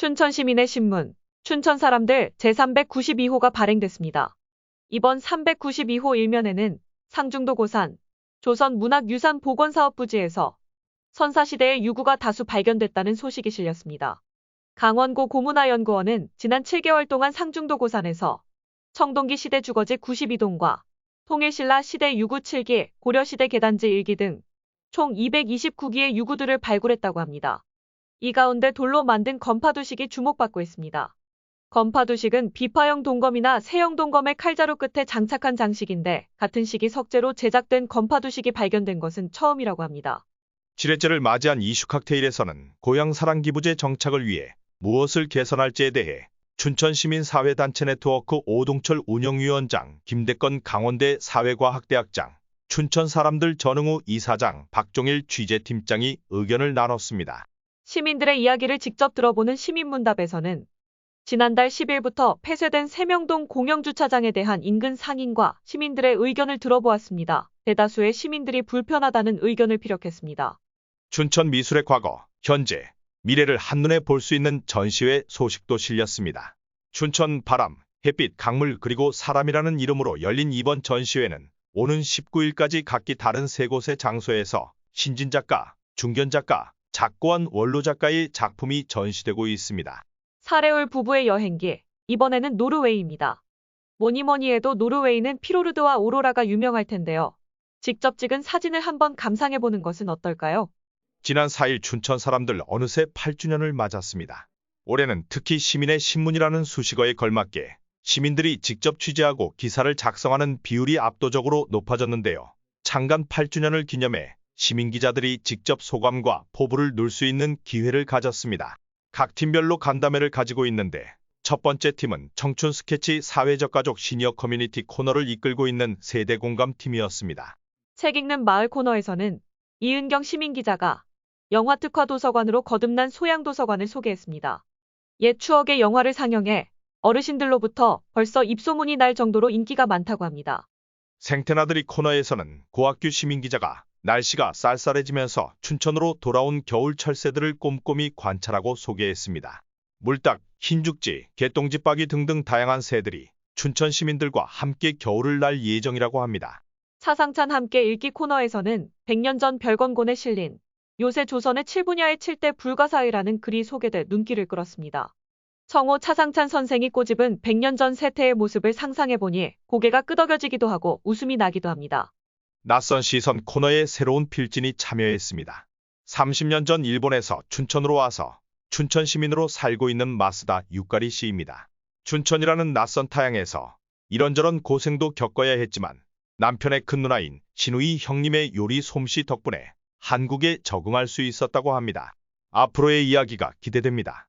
춘천시민의 신문, 춘천 사람들 제392호가 발행됐습니다. 이번 392호 일면에는 상중도 고산, 조선문학유산보건사업부지에서 선사시대의 유구가 다수 발견됐다는 소식이 실렸습니다. 강원고 고문화연구원은 지난 7개월 동안 상중도 고산에서 청동기 시대 주거지 92동과 통일신라 시대 유구 7기, 고려시대 계단지 1기 등 총 229기의 유구들을 발굴했다고 합니다. 이 가운데 돌로 만든 건파두식이 주목받고 있습니다. 건파두식은 비파형 동검이나 세형 동검의 칼자루 끝에 장착한 장식인데 같은 시기 석재로 제작된 건파두식이 발견된 것은 처음이라고 합니다. 칠회째를 맞이한 이슈 칵테일에서는 고향 사랑 기부제 정착을 위해 무엇을 개선할지에 대해 춘천시민사회단체 네트워크 오동철 운영위원장, 김대건 강원대 사회과학대학장, 춘천 사람들 전흥우 이사장, 박종일 취재팀장이 의견을 나눴습니다. 시민들의 이야기를 직접 들어보는 시민문답에서는 지난달 10일부터 폐쇄된 세명동 공영주차장에 대한 인근 상인과 시민들의 의견을 들어보았습니다. 대다수의 시민들이 불편하다는 의견을 피력했습니다. 춘천 미술의 과거, 현재, 미래를 한눈에 볼 수 있는 전시회 소식도 실렸습니다. 춘천 바람, 햇빛, 강물 그리고 사람이라는 이름으로 열린 이번 전시회는 오는 19일까지 각기 다른 세 곳의 장소에서 신진 작가, 중견 작가, 작고한 원로 작가의 작품이 전시되고 있습니다. 사레올 부부의 여행기, 이번에는 노르웨이입니다. 뭐니 뭐니 해도 노르웨이는 피로르드와 오로라가 유명할 텐데요. 직접 찍은 사진을 한번 감상해보는 것은 어떨까요? 지난 4일 춘천 사람들 어느새 8주년을 맞았습니다. 올해는 특히 시민의 신문이라는 수식어에 걸맞게 시민들이 직접 취재하고 기사를 작성하는 비율이 압도적으로 높아졌는데요. 창간 8주년을 기념해 시민 기자들이 직접 소감과 포부를 놓을 수 있는 기회를 가졌습니다. 각 팀별로 간담회를 가지고 있는데 첫 번째 팀은 청춘 스케치 사회적 가족 시니어 커뮤니티 코너를 이끌고 있는 세대 공감 팀이었습니다. 책 읽는 마을 코너에서는 이은경 시민 기자가 영화 특화 도서관으로 거듭난 소양 도서관을 소개했습니다. 옛 추억의 영화를 상영해 어르신들로부터 벌써 입소문이 날 정도로 인기가 많다고 합니다. 생태나들이 코너에서는 고학규 시민 기자가 날씨가 쌀쌀해지면서 춘천으로 돌아온 겨울 철새들을 꼼꼼히 관찰하고 소개했습니다. 물닭, 흰죽지, 개똥집박이 등등 다양한 새들이 춘천 시민들과 함께 겨울을 날 예정이라고 합니다. 차상찬 함께 읽기 코너에서는 100년 전 별건곤에 실린 요새 조선의 7분야의 7대 불가사의라는 글이 소개돼 눈길을 끌었습니다. 청호 차상찬 선생이 꼬집은 100년 전 세태의 모습을 상상해보니 고개가 끄덕여지기도 하고 웃음이 나기도 합니다. 낯선 시선 코너에 새로운 필진이 참여했습니다. 30년 전 일본에서 춘천으로 와서 춘천 시민으로 살고 있는 마스다 유카리 씨입니다. 춘천이라는 낯선 타양에서 이런저런 고생도 겪어야 했지만 남편의 큰 누나인 신우이 형님의 요리 솜씨 덕분에 한국에 적응할 수 있었다고 합니다. 앞으로의 이야기가 기대됩니다.